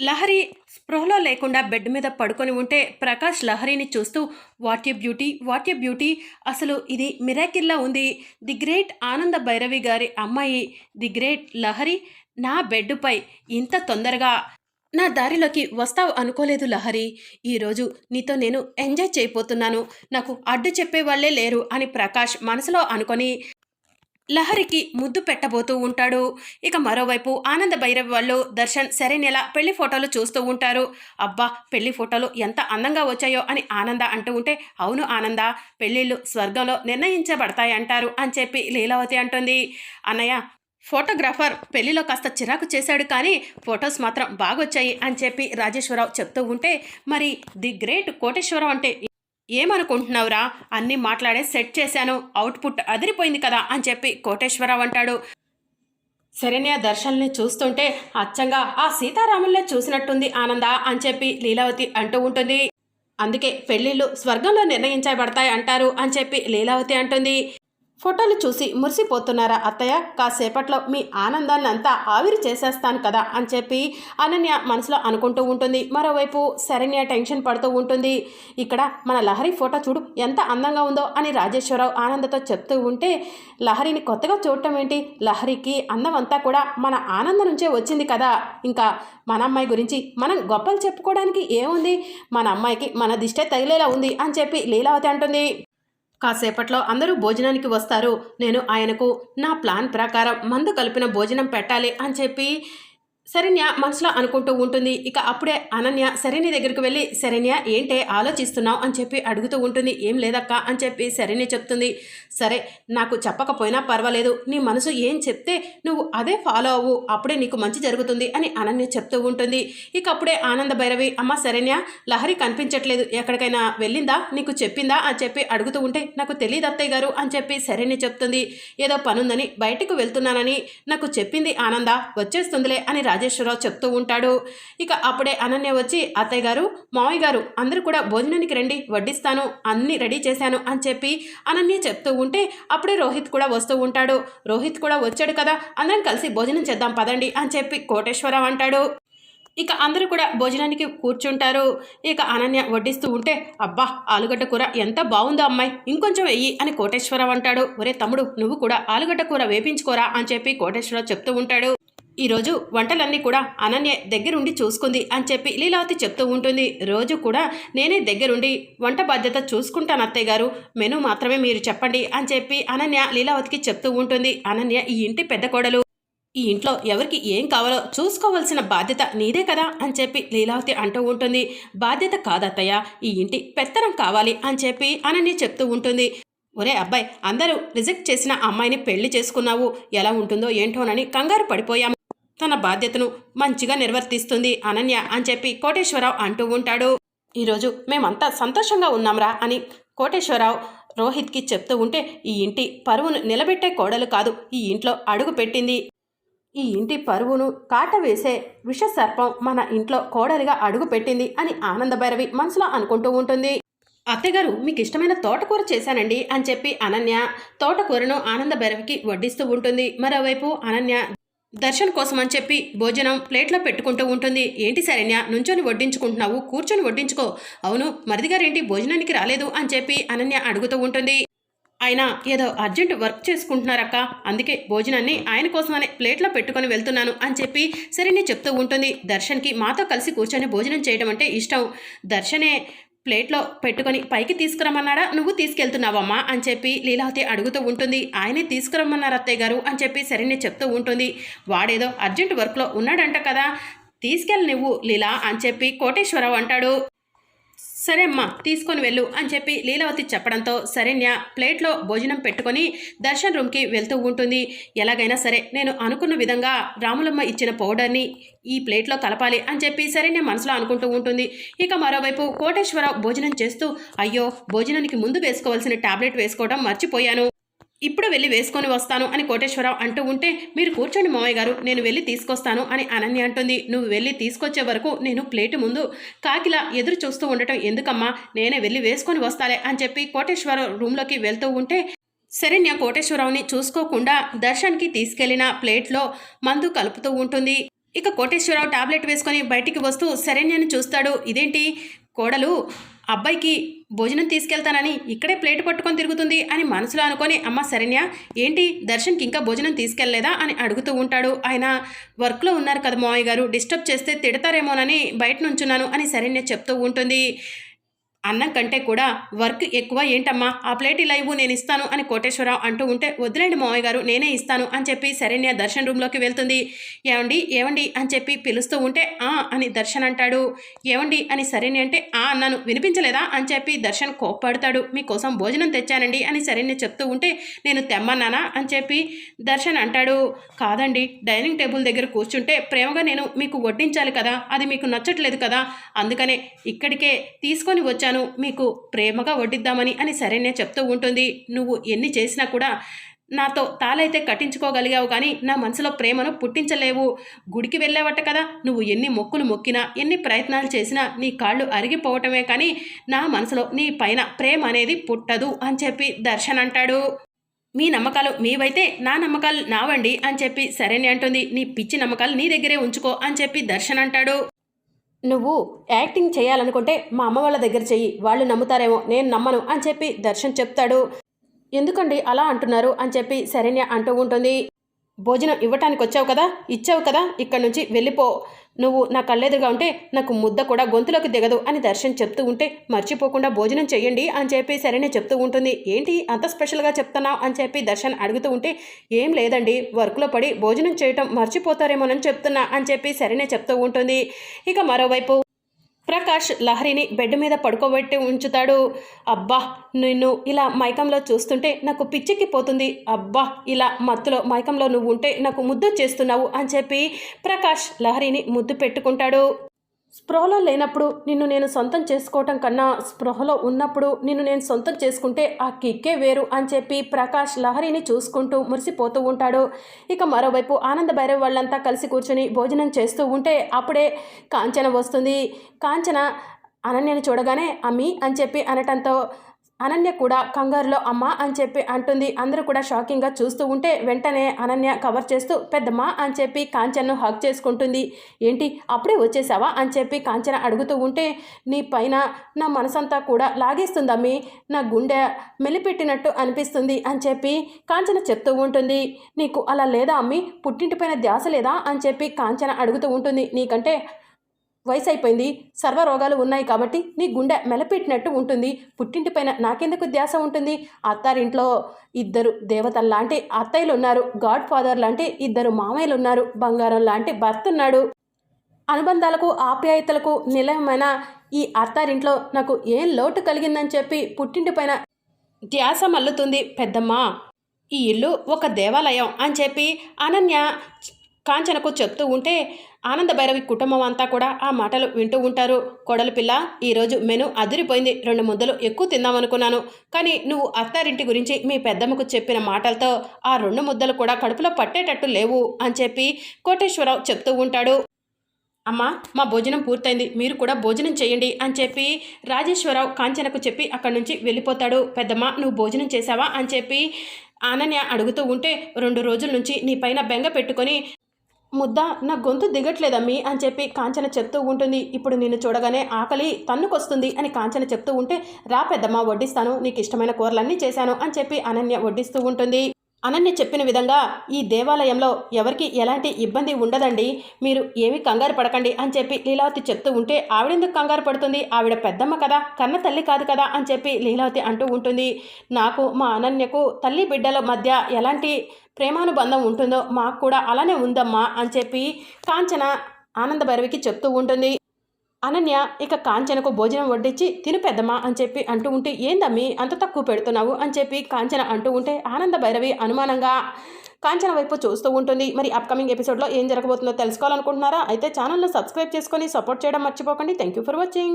లహరి స్పృహలో లేకుండా బెడ్ మీద పడుకొని ఉంటే ప్రకాష్ లహరిని చూస్తూ what a beauty? What a beauty? అసలు ఇది మిరాకిల్లా ఉంది. ది గ్రేట్ ఆనంద భైరవి గారి అమ్మాయి. ది గ్రేట్ లహరి నా బెడ్పై ఇంత తొందరగా నా దారిలోకి వస్తావు అనుకోలేదు లహరి. ఈరోజు నీతో నేను ఎంజాయ్ చేయబోతున్నాను. నాకు అడ్డు చెప్పేవాళ్ళే లేరు అని ప్రకాష్ మనసులో అనుకొని లహరికి ముద్దు పెట్టబోతూ ఉంటాడు. ఇక మరోవైపు ఆనంద భైరవి వాళ్ళు దర్శన్ శరణ్యల పెళ్ళి ఫోటోలు చూస్తూ ఉంటారు. అబ్బా పెళ్ళి ఫోటోలు ఎంత అందంగా వచ్చాయో అని ఆనంద అంటూ ఉంటే అవును ఆనంద పెళ్ళిళ్ళు స్వర్గంలో నిర్ణయించబడతాయి అంటారు అని చెప్పి లీలావతి అంటుంది. అన్నయ్య ఫోటోగ్రాఫర్ పెళ్ళిలో కాస్త చిరాకు చేశాడు కానీ ఫొటోస్ మాత్రం బాగొచ్చాయి అని చెప్పి రాజేశ్వరరావు చెప్తూ ఉంటే మరి ది గ్రేట్ కోటేశ్వరం అంటే ఏమనుకుంటున్నావురా? అన్నీ మాట్లాడే సెట్ చేశాను. అవుట్పుట్ అదిరిపోయింది కదా అని చెప్పి కోటేశ్వరరావు అంటాడు. శరణ్య దర్శన్ని చూస్తుంటే అచ్చంగా ఆ సీతారాముల్నే చూసినట్టుంది ఆనంద అని చెప్పి లీలావతి అంటూ ఉంటుంది. అందుకే పెళ్ళిళ్ళు స్వర్గంలో నిర్ణయించబడతాయి అంటారు అని చెప్పి లీలావతి అంటుంది. ఫోటోలు చూసి మురిసిపోతున్నారా అత్తయ్య? కాసేపట్లో మీ ఆనందాన్ని అంతా ఆవిరి చేసేస్తాను కదా అని చెప్పి అనన్య మనసులో అనుకుంటూ ఉంటుంది. మరోవైపు శరణ్య టెన్షన్ పడుతూ ఉంటుంది. ఇక్కడ మన లహరి ఫోటో చూడు ఎంత అందంగా ఉందో అని రాజేశ్వరరావు ఆనందతో చెప్తూ ఉంటే లహరిని కొత్తగా చూడటం ఏంటి? లహరికి అందం అంతా కూడా మన ఆనందం నుంచే వచ్చింది కదా. ఇంకా మన అమ్మాయి గురించి మనం గొప్పలు చెప్పుకోవడానికి ఏముంది? మన అమ్మాయికి మన దిష్టే తగిలేలా ఉంది అని చెప్పి లీలావతి అంటుంది. కాసేపట్లో అందరూ భోజనానికి వస్తారు. నేను ఆయనకు నా ప్లాన్ ప్రకారం మందు కలిపిన భోజనం పెట్టాలి అని చెప్పి శరణ్య మనసులో అనుకుంటూ ఉంటుంది. ఇక అప్పుడే అనన్య శరణ్య దగ్గరికి వెళ్ళి శరణ్య ఏంటే ఆలోచిస్తున్నావు? అని చెప్పి అడుగుతూ ఉంటుంది. ఏం లేదక్క అని చెప్పి శరణ్య చెప్తుంది. సరే నాకు చెప్పకపోయినా పర్వాలేదు. నీ మనసు ఏం చెప్తే నువ్వు అదే ఫాలో అవ్వు. అప్పుడే నీకు మంచి జరుగుతుంది అని అనన్య చెప్తూ ఉంటుంది. ఇక అప్పుడే ఆనంద భైరవి అమ్మ శరణ్య లహరి కనిపించట్లేదు. ఎక్కడికైనా వెళ్ళిందా? నీకు చెప్పిందా? అని చెప్పి అడుగుతూ ఉంటే నాకు తెలియదు అత్తయ్య గారు అని చెప్పి శరణ్య చెప్తుంది. ఏదో పనుందని బయటకు వెళ్తున్నానని. నాకు చెప్పింది ఆనంద. వచ్చేస్తుందిలే అని రాజేశ్వరరావు చెప్తూ ఉంటాడు. ఇక అప్పుడే అనన్య వచ్చి అత్తయ్య గారు మావయ్య గారు అందరూ కూడా భోజనానికి రండి వడ్డిస్తాను అన్నీ రెడీ చేశాను అని చెప్పి అనన్య చెప్తూ ఉంటే అప్పుడే రోహిత్ కూడా వస్తూ ఉంటాడు. రోహిత్ కూడా వచ్చాడు కదా అందరం కలిసి భోజనం చేద్దాం పదండి అని చెప్పి కోటేశ్వరరావు అంటాడు. ఇక అందరూ కూడా భోజనానికి కూర్చుంటారు. ఇక అనన్య వడ్డిస్తూ ఉంటే అబ్బా ఆలుగడ్డ కూర ఎంత బాగుందో అమ్మాయి ఇంకొంచెం వెయ్యి అని కోటేశ్వరరావు అంటాడు. ఒరే తమ్ముడు నువ్వు కూడా ఆలుగడ్డ కూర వేపించుకోరా అని చెప్పి కోటేశ్వరరావు చెప్తూ ఉంటాడు. ఈరోజు వంటలన్నీ కూడా అనన్య దగ్గరుండి చూసుకుంది అని చెప్పి లీలావతి చెప్తూ ఉంటుంది. రోజు కూడా నేనే దగ్గరుండి వంట బాధ్యత చూసుకుంటాను అత్తయ్య గారు. మెను మాత్రమే మీరు చెప్పండి అని చెప్పి అనన్య లీలావతికి చెప్తూ ఉంటుంది. అనన్య ఈ ఇంటి పెద్ద కోడలు. ఈ ఇంట్లో ఎవరికి ఏం కావాలో చూసుకోవాల్సిన బాధ్యత నీదే కదా అని చెప్పి లీలావతి అంటూ ఉంటుంది. బాధ్యత కాదత్తయ్య ఈ ఇంటి పెత్తనం కావాలి అని చెప్పి అనన్య చెప్తూ ఉంటుంది. ఒరే అబ్బాయి అందరూ రిజెక్ట్ చేసిన అమ్మాయిని పెళ్ళి చేసుకున్నావు. ఎలా ఉంటుందో ఏంటోనని కంగారు పడిపోయాము తన బాధ్యతను మంచిగా నిర్వర్తిస్తుంది అనన్య అని చెప్పి కోటేశ్వరరావు అంటూ ఉంటాడు. ఈరోజు మేమంతా సంతోషంగా ఉన్నాంరా అని కోటేశ్వరరావు రోహిత్కి చెప్తూ ఉంటే ఈ ఇంటి పరువును నిలబెట్టే కోడలు కాదు ఈ ఇంట్లో అడుగు పెట్టింది. ఈ ఇంటి పరువును కాట వేసే విష సర్పం మన ఇంట్లో కోడలిగా అడుగు పెట్టింది అని ఆనందభైరవి మనసులో అనుకుంటూ ఉంటుంది. అత్తగారు మీకు ఇష్టమైన తోటకూర చేశానండి అని చెప్పి అనన్య తోటకూరను ఆనంద భైరవికి వడ్డిస్తూ ఉంటుంది. మరోవైపు అనన్య దర్శన్ కోసం అని చెప్పి భోజనం ప్లేట్లో పెట్టుకుంటూ ఉంటుంది. ఏంటి శరణ్య? నుంచొని వడ్డించుకుంటున్నావు. కూర్చొని వడ్డించుకో. అవును మరిదిగారేంటి? భోజనానికి రాలేదు అని చెప్పి అనన్య అడుగుతూ ఉంటుంది. ఆయన ఏదో అర్జెంట్ వర్క్ చేసుకుంటున్నారక్క. అందుకే భోజనాన్ని ఆయన కోసమనే ప్లేట్లో పెట్టుకొని వెళ్తున్నాను అని చెప్పి సరే చెప్తూ ఉంటుంది. దర్శన్కి మాతో కలిసి కూర్చొని భోజనం చేయడం అంటే ఇష్టం. దర్శనే ప్లేట్లో పెట్టుకొని పైకి తీసుకురమ్మన్నాడా? నువ్వు తీసుకెళ్తున్నావమ్మా అని చెప్పి లీలావతి అడుగుతూ ఉంటుంది. ఆయనే తీసుకురమ్మన్నారు అత్తయ్య గారు అని చెప్పి సరైన చెప్తూ ఉంటుంది. వాడేదో అర్జెంట్ వర్క్లో ఉన్నాడంట కదా తీసుకెళ్ళి నువ్వు లీలా అని చెప్పి కోటేశ్వరరావు అంటాడు. సరే అమ్మా తీసుకొని వెళ్ళు అని చెప్పి లీలావతి చెప్పడంతో శరణ్య ప్లేట్లో భోజనం పెట్టుకొని దర్శన్ రూమ్కి వెళ్తూ ఉంటుంది. ఎలాగైనా సరే నేను అనుకున్న విధంగా రాములమ్మ ఇచ్చిన పౌడర్ని ఈ ప్లేట్లో కలపాలి అని చెప్పి శరణ్య మనసులో అనుకుంటూ ఉంటుంది. ఇక మరోవైపు కోటేశ్వరరావు భోజనం చేస్తూ అయ్యో భోజనానికి ముందు వేసుకోవాల్సిన టాబ్లెట్ వేసుకోవడం మర్చిపోయాను. ఇప్పుడు వెళ్ళి వేసుకొని వస్తాను అని కోటేశ్వరరావు అంటూ ఉంటే మీరు కూర్చోండి మామయ్య గారు నేను వెళ్ళి తీసుకొస్తాను అని అనన్య అంటుంది. నువ్వు వెళ్ళి తీసుకొచ్చే వరకు నేను ప్లేటు ముందు కాకిలా ఎదురు చూస్తూ ఉండటం ఎందుకమ్మా? నేనే వెళ్ళి వేసుకొని వస్తాలే అని చెప్పి కోటేశ్వరరావు రూమ్లోకి వెళ్తూ ఉంటే శరణ్య కోటేశ్వరరావుని చూసుకోకుండా దర్శన్కి తీసుకెళ్ళిన ప్లేట్లో మందు కలుపుతూ ఉంటుంది. ఇక కోటేశ్వరరావు టాబ్లెట్ వేసుకొని బయటికి వస్తూ శరణ్యని చూస్తాడు. ఇదేంటి? కోడలు అబ్బాయికి భోజనం తీసుకెళ్తానని ఇక్కడే ప్లేట్ పట్టుకొని తిరుగుతుంది అని మనసులో అనుకొని అమ్మ శరణ్య ఏంటి దర్శన్కి ఇంకా భోజనం తీసుకెళ్ళేదా? అని అడుగుతూ ఉంటాడు. ఆయన వర్క్లో ఉన్నారు కదా మావయ్య గారు డిస్టర్బ్ చేస్తే తిడతారేమోనని బయట నుంచున్నాను అని శరణ్య చెప్తూ ఉంటుంది. అన్నం కంటే కూడా వర్క్ ఎక్కువ ఏంటమ్మా? ఆ ప్లేట్ ఇలా ఇవ్వు నేను ఇస్తాను అని కోటేశ్వరరావు అంటూ ఉంటే వదిలేండి మామయ్య గారు నేనే ఇస్తాను అని చెప్పి శరణ్య దర్శన్ రూమ్లోకి వెళ్తుంది. ఏమండి ఏమండి అని చెప్పి పిలుస్తూ ఉంటే ఆ అని దర్శన్ అంటాడు. ఏమండి అని శరణ్య అంటే ఆ అన్నాను. వినిపించలేదా? అని చెప్పి దర్శన్ కోప్పడతాడు. మీకోసం భోజనం తెచ్చానండి అని శరణ్య చెప్తూ ఉంటే నేను తెమ్మన్నానా? అని చెప్పి దర్శన్ అంటాడు. కాదండి డైనింగ్ టేబుల్ దగ్గర కూర్చుంటే ప్రేమగా నేను మీకు వడ్డించాలి కదా అది మీకు నచ్చట్లేదు కదా అందుకనే ఇక్కడికే తీసుకొని వచ్చాను. మీకు ప్రేమగా వడ్డిద్దామని అని సరేనే చెప్తూ ఉంటుంది. నువ్వు ఎన్ని చేసినా కూడా నాతో తాలైతే కట్టించుకోగలిగావు కానీ నా మనసులో ప్రేమను పుట్టించలేవు. గుడికి వెళ్ళావట కదా? నువ్వు ఎన్ని మొక్కులు మొక్కినా ఎన్ని ప్రయత్నాలు చేసినా నీ కాళ్ళు అరిగిపోవటమే కానీ నా మనసులో నీ పైన ప్రేమ అనేది పుట్టదు అని చెప్పి దర్శన్ అంటాడు. మీ నమ్మకాలు మీవైతే నా నమ్మకాలు నావండి అని చెప్పి సరేనే అంటుంది. నీ పిచ్చి నమ్మకాలు నీ దగ్గరే ఉంచుకో అని చెప్పి దర్శన్ అంటాడు. నువ్వు యాక్టింగ్ చేయాలనుకుంటే మా అమ్మ వాళ్ళ దగ్గర చెయ్యి వాళ్ళు నమ్ముతారేమో నేను నమ్మను అని చెప్పి దర్శన్ చెప్తాడు. ఎందుకండి అలా అంటున్నారు అని చెప్పి శరణ్య అంటూ ఉంటుంది. భోజనం ఇవ్వటానికి వచ్చావు కదా ఇచ్చావు కదా ఇక్కడి నుంచి వెళ్ళిపో. నువ్వు నా కళ్ళెదురుగా ఉంటే నాకు ముద్ద కూడా గొంతులోకి దిగదు అని దర్శన్ చెప్తూ ఉంటే మర్చిపోకుండా భోజనం చేయండి అని చెప్పి సరేనే చెప్తూ ఉంటుంది. ఏంటి అంత స్పెషల్గా చెప్తున్నావు అని చెప్పి దర్శన్ అడుగుతూ ఉంటే ఏం లేదండి వర్క్లో పడి భోజనం చేయటం మర్చిపోతారేమోనని చెప్తున్నా అని చెప్పి సరేనే చెప్తూ ఉంటుంది. ఇక మరోవైపు ప్రకాష్ లహరిని బెడ్ మీద పడుకోబెట్టి ఉంచుతాడు. అబ్బా నిన్ను ఇలా మైకంలో చూస్తుంటే నాకు పిచ్చెక్కిపోతుంది. అబ్బా ఇలా మత్తులో మైకంలో నువ్వు ఉంటే నాకు ముద్దు చేస్తున్నావు అని చెప్పి ప్రకాష్ లహరిని ముద్దు పెట్టుకుంటాడు. స్పృహలో లేనప్పుడు నిన్ను నేను సొంతం చేసుకోవటం కన్నా స్పృహలో ఉన్నప్పుడు నిన్ను నేను సొంతం చేసుకుంటే ఆ కిక్కే వేరు అని చెప్పి ప్రకాష్ లహరిని చూసుకుంటూ మురిసిపోతూ ఉంటాడు. ఇక మరోవైపు ఆనంద భైరవ్ వాళ్ళంతా కలిసి కూర్చొని భోజనం చేస్తూ ఉంటే అప్పుడే కాంచన వస్తుంది. కాంచన అనన్యను చూడగానే అమ్మి అని చెప్పి అనటంతో అనన్య కూడా కంగారులో అమ్మ అని చెప్పి అంటుంది. అందరూ కూడా షాకింగ్గా చూస్తూ ఉంటే వెంటనే అనన్య కవర్ చేస్తూ పెద్దమ్మ అని చెప్పి కాంచన్ను హక్ చేసుకుంటుంది. ఏంటి అప్పుడే వచ్చేసావా? అని చెప్పి కాంచన అడుగుతూ ఉంటే నీ పైన నా మనసంతా కూడా లాగేస్తుందమ్మి నా గుండె మెలిపెట్టినట్టు అనిపిస్తుంది అని చెప్పి కాంచన చెప్తూ ఉంటుంది. నీకు అలా లేదా అమ్మి? పుట్టింటిపైన ధ్యాస లేదా? అని చెప్పి కాంచన అడుగుతూ ఉంటుంది. నీకంటే వయసు అయిపోయింది సర్వరోగాలు ఉన్నాయి కాబట్టి నీ గుండె మెలపెట్టినట్టు ఉంటుంది. పుట్టింటిపైన నాకెందుకు ధ్యాస ఉంటుంది? అత్తారింట్లో ఇద్దరు దేవతలు లాంటి అత్తయ్యలు ఉన్నారు గాడ్ ఫాదర్ లాంటి ఇద్దరు మామయ్యలు ఉన్నారు బంగారం లాంటి భర్త ఉన్నాడు. అనుబంధాలకు ఆప్యాయతలకు నిలయమైన ఈ అత్తారింట్లో నాకు ఏం లోటు కలిగిందని చెప్పి పుట్టింటిపైన ధ్యాస మల్లుతుంది. పెద్దమ్మ ఈ ఇల్లు ఒక దేవాలయం అని చెప్పి అనన్య కాంచనకు చెప్తూ ఉంటే ఆనంద భైరవి కుటుంబం అంతా కూడా ఆ మాటలు వింటూ ఉంటారు. కోడలు పిల్ల ఈరోజు మెను అదిరిపోయింది. రెండు ముద్దలు ఎక్కువ తిందామనుకున్నాను. కానీ నువ్వు అత్తారింటి గురించి మీ పెద్దమ్మకు చెప్పిన మాటలతో ఆ రెండు ముద్దలు కూడా కడుపులో పట్టేటట్టు లేవు అని చెప్పి కోటేశ్వరరావు చెప్తూ ఉంటాడు. అమ్మా మా భోజనం పూర్తయింది. మీరు కూడా భోజనం చేయండి అని చెప్పి రాజేశ్వరరావు కాంచనకు చెప్పి అక్కడి నుంచి వెళ్ళిపోతాడు. పెద్దమ్మ నువ్వు భోజనం చేశావా అని చెప్పి అనన్య అడుగుతూ ఉంటే రెండు రోజుల నుంచి నీ పైన బెంగ పెట్టుకొని ముద్ద నా గొంతు దిగట్లేదమ్మి అని చెప్పి కాంచన చెప్తూ ఉంటుంది. ఇప్పుడు నిన్ను చూడగానే ఆకలి తన్నుకొస్తుంది అని కాంచన చెప్తూ ఉంటే రా పెద్దమ్మ వడ్డిస్తాను నీకు ఇష్టమైన కూరలన్నీ చేశాను అని చెప్పి అనన్య వడ్డిస్తూ ఉంటుంది. అనన్య చెప్పిన విధంగా ఈ దేవాలయంలో ఎవరికి ఎలాంటి ఇబ్బంది ఉండదండి. మీరు ఏమి కంగారు పడకండి అని చెప్పి లీలావతి చెప్తూ ఉంటే ఆవిడెందుకు కంగారు పడుతుంది? ఆవిడ పెద్దమ్మ కదా కన్న తల్లి కాదు కదా అని చెప్పి లీలావతి అంటూ ఉంటుంది. నాకు మా అనన్యకు తల్లి బిడ్డల మధ్య ఎలాంటి ప్రేమానుబంధం ఉంటుందో మాకు కూడా అలానే ఉందమ్మా అని చెప్పి కాంచన ఆనంద భైరవికి చెప్తూ ఉంటుంది. అనన్య ఇక కాంచనకు భోజనం వడ్డించి తినిపెద్దమ్మా అని చెప్పి అంటూ ఉంటే ఏందమ్మి అంత తక్కువ పెడుతున్నావు? అని చెప్పి కాంచన అంటూ ఉంటే ఆనంద భైరవి అనుమానంగా కాంచన వైపు చూస్తూ ఉంటుంది. మరి అప్కమింగ్ ఎపిసోడ్లో ఏం జరగబోతుందో తెలుసుకోవాలనుకుంటున్నారా? అయితే ఛానల్ను సబ్స్క్రైబ్ చేసుకొని సపోర్ట్ చేయడం మర్చిపోకండి. Thank you for watching